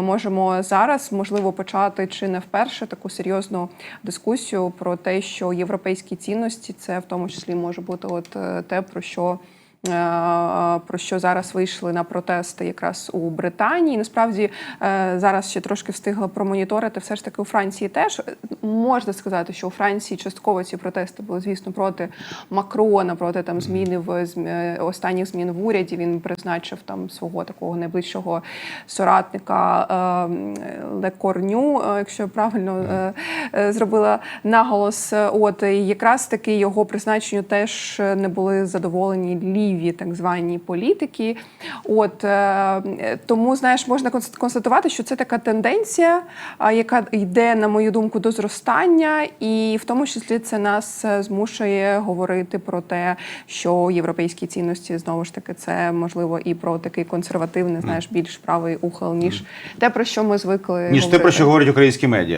ми можемо зараз можливо почати чи не вперше таку серйозну дискусію про те, що європейські цінності це в тому числі може бути от е, те, про що. Е, Про що зараз вийшли на протести якраз у Британії. Насправді е, зараз ще трошки встигла промоніторити. Все ж таки у Франції теж е, можна сказати, що у Франції частково ці протести були, звісно, проти Макрона, проти там зміни в останніх змін в уряді. Він призначив там свого такого найближчого соратника Лекорню, якщо я правильно зробила наголос. От і якраз таки його призначенню теж не були задоволені ліві так звані політики. От е, тому, знаєш, можна констатувати, що це така тенденція, яка йде, на мою думку, до зростання, і в тому числі це нас е, змушує говорити про те, що європейські цінності знову ж таки це можливо і про такий консервативний, знаєш, більш правий ухил, ніж те, про що ми звикли Ніж те, про що говорять українські медіа.